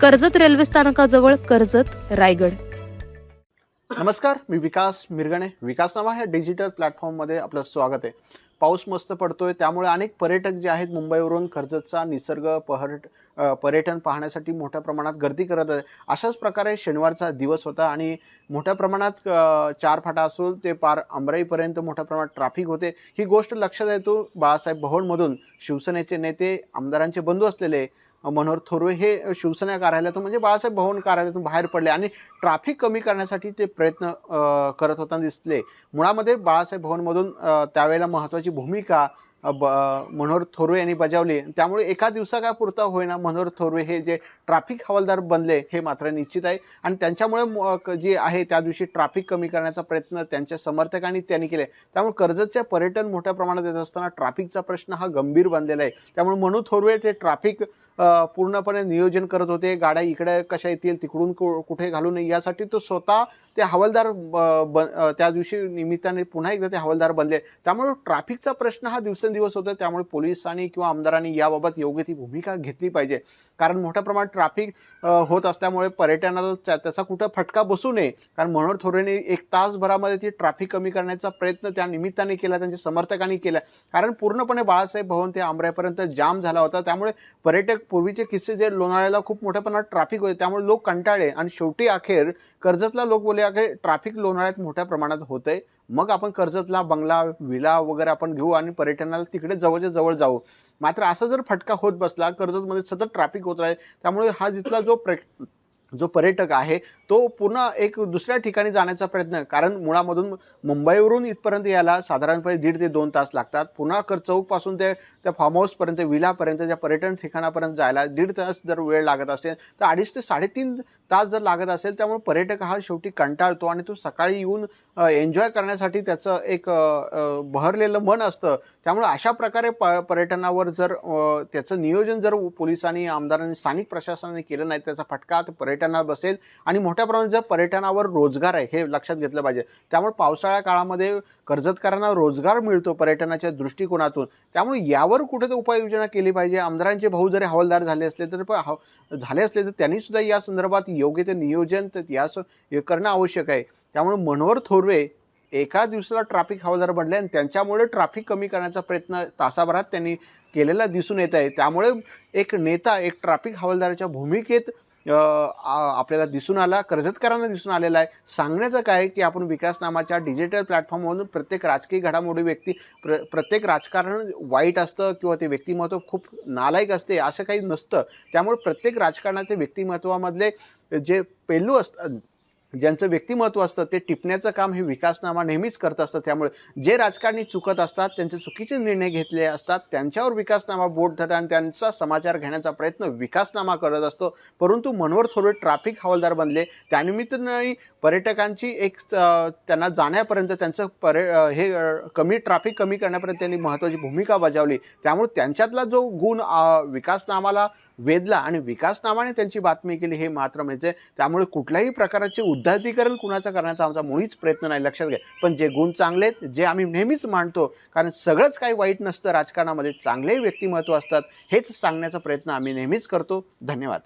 Karjat railway स्थानकाजवळ कर्जत रायगड. नमस्कार मी विकास मिरगणे. विकास नावा ह्या डिजिटल प्लॅटफॉर्ममध्ये आपलं स्वागत आहे. पाऊस मस्त पडतोय त्यामुळे अनेक पर्यटक जे आहेत मुंबईवरून कर्जतचा निसर्ग पहरट पर्यटन पाहण्यासाठी मोठ्या प्रमाणात गर्दी करत आहे अशाच प्रकारे शनिवारचा दिवस होता आणि मोठ्या प्रमाणात चार फाटा असून ते पार अमराईपर्यंत मोठ्या प्रमाणात ट्रॅफिक होते. ही गोष्ट लक्षात येतो बाळासाहेब भवनमधून शिवसेनेचे नेते आमदारांचे बंधू असलेले मनोहर थोरवे हे शिवसेना कार्यालयातून म्हणजे बाळासाहेब भवन कार्यालयातून बाहेर पडले आणि ट्रॅफिक कमी करण्यासाठी ते प्रयत्न करत होताना दिसले. मुळामध्ये बाळासाहेब भवनमधून त्यावेळेला महत्त्वाची भूमिका ब मनोहर थोरवे यांनी बजावली. त्यामुळे एका दिवसापुरता होईना मनोहर थोरवे हे जे ट्रॅफिक हवालदार बनले हे मात्र निश्चित आहे. आणि त्यांच्यामुळे म- क- जे आहे त्या दिवशी ट्रॅफिक कमी करण्याचा प्रयत्न त्यांच्या समर्थकांनी त्यांनी केले. त्यामुळे कर्जतचे पर्यटन मोठ्या प्रमाणात येत असताना ट्रॅफिकचा प्रश्न हा गंभीर बनलेला आहे. त्यामुळे मनोहर थोरवे ते ट्रॅफिक पूर्णपणे नियोजन करत होते. गाड्या इकडे कशा येतील तिकडून कु- कुठे घालू नये यासाठी तो स्वतः ते हवालदार ब- ब- त्या दिवशी निमित्ताने पुन्हा एकदा ते हवालदार बनले. त्यामुळे ट्रॅफिकचा प्रश्न हा दिवसेंदिवस होता. त्यामुळे पोलिसांनी किंवा आमदारांनी याबाबत योग्य ती भूमिका घेतली पाहिजे. कारण मोठ्या प्रमाणात ट्रॅफिक होत असल्यामुळे पर्यटनाला त्याचा कुठं फटका बसू नये. कारण मनोहर थोरेने एक तासभरामध्ये ती ट्रॅफिक कमी करण्याचा प्रयत्न त्या निमित्ताने केला त्यांच्या समर्थकांनी केला. कारण पूर्णपणे बाळासाहेब भवन ते आमऱ्यापर्यंत जाम झाला होता. त्यामुळे पर्यटक पूर्वीचे किस्से जे लोणाळ्याला खूप मोठ्या प्रमाणात ट्रॅफिक होते त्यामुळे लोक कंटाळे आणि शेवटी अखेर कर्जतला लोक बोलले अखेर ट्रॅफिक लोणाळ्यात मोठ्या प्रमाणात होतंय. मग आपण कर्जतला बंगला विला वगैरे आपण घेऊ आणि पर्यटनाला तिकडे जवळच्या जवळ जाऊ. मात्र असा जर फटका होत बसला कर्जतमध्ये सतत ट्रॅफिक होत राहील त्यामुळे हा जिथला जो प्रे जो पर्यटक आहे तो पुन्हा एक दुसऱ्या ठिकाणी जाण्याचा प्रयत्न कारण मुळामधून मुंबईवरून इथपर्यंत यायला साधारणपणे दीड ते दोन तास लागतात. पुन्हा कर चौकपासून ते त्या फार्म हाऊसपर्यंत विलापर्यंत त्या पर्यटन ठिकाणापर्यंत जायला दीड तास जर वेळ लागत असेल तर अडीच ते साडेतीन तास जर लागत असेल त्यामुळे पर्यटक हा शेवटी कंटाळतो आणि तो सकाळी येऊन एन्जॉय करण्यासाठी त्याचं एक बहरलेलं मन असतं. त्यामुळे अशा प्रकारे प पर्यटनावर जर त्याचं नियोजन जर पोलिसांनी आमदारांनी स्थानिक प्रशासनाने केलं नाही त्याचा फटका पर्यटन पर्यटनाला बसेल आणि मोठ्या प्रमाणात जर पर्यटनावर रोजगार आहे हे लक्षात घेतलं पाहिजे. त्यामुळे पावसाळ्या काळामध्ये कर्जतकरांना रोजगार मिळतो पर्यटनाच्या दृष्टिकोनातून. त्यामुळे यावर कुठे उपाययोजना केली पाहिजे. आमदारांचे भाऊ जरी हवालदार झाले असले तर पण झाले असले तर त्यांनी सुद्धा या संदर्भात योग्य ते नियोजन तर यास हे करणं आवश्यक आहे. त्यामुळे मनोहर थोरवे एका दिवसाला ट्रॅफिक हवालदार बनले आणि त्यांच्यामुळे ट्रॅफिक कमी करण्याचा प्रयत्न तासाभरात त्यांनी केलेला दिसून येत आहे. त्यामुळे एक नेता एक ट्रॅफिक हवालदाराच्या भूमिकेत आपल्याला दिसून आला कर्जतकरांना दिसून आलेला आहे. सांगण्याचं काय की आपण विकास नामाच्या डिजिटल प्लॅटफॉर्मवरून प्रत्येक राजकीय घडामोडी व्यक्ती प्र प्रत्येक राजकारण वाईट असतं किंवा ते व्यक्तिमत्व खूप नालायक असते असं काही नसतं. त्यामुळे प्रत्येक राजकारणाचे व्यक्तिमत्वामधले जे पैलू असतात ज्यांचं व्यक्तिमत्व असतं ते टिपण्याचं काम हे विकासनामा नेहमीच करत असतं. त्यामुळे जे राजकारणी चुकत असतात त्यांचे चुकीचे निर्णय घेतले असतात त्यांच्यावर विकासनामा बोट धरतात आणि त्यांचा समाचार घेण्याचा प्रयत्न विकासनामा करत असतो. परंतु मनोहर थोडे ट्रॅफिक हवालदार बनले. त्यानिमित्ताने पर्यटकांची एक त्यांना जाण्यापर्यंत त्यांचं पर्य हे कमी ट्रॅफिक कमी करण्यापर्यंत त्यांनी महत्त्वाची भूमिका बजावली. त्यामुळे त्यांच्यातला जो गुण विकासनामाला वेधला आणि विकासनामाने त्यांची बातमी केली हे मात्र मिळते. त्यामुळे कुठल्याही प्रकारचे उद्धातीकरण कुणाचं करण्याचा आमचा मुळीच प्रयत्न नाही लक्षात घ्या. पण जे गुण चांगले आहेत जे आम्ही नेहमीच मांडतो कारण सगळंच काही वाईट नसतं राजकारणामध्ये चांगलेही व्यक्तिमत्व असतात हेच सांगण्याचा प्रयत्न आम्ही नेहमीच करतो. धन्यवाद.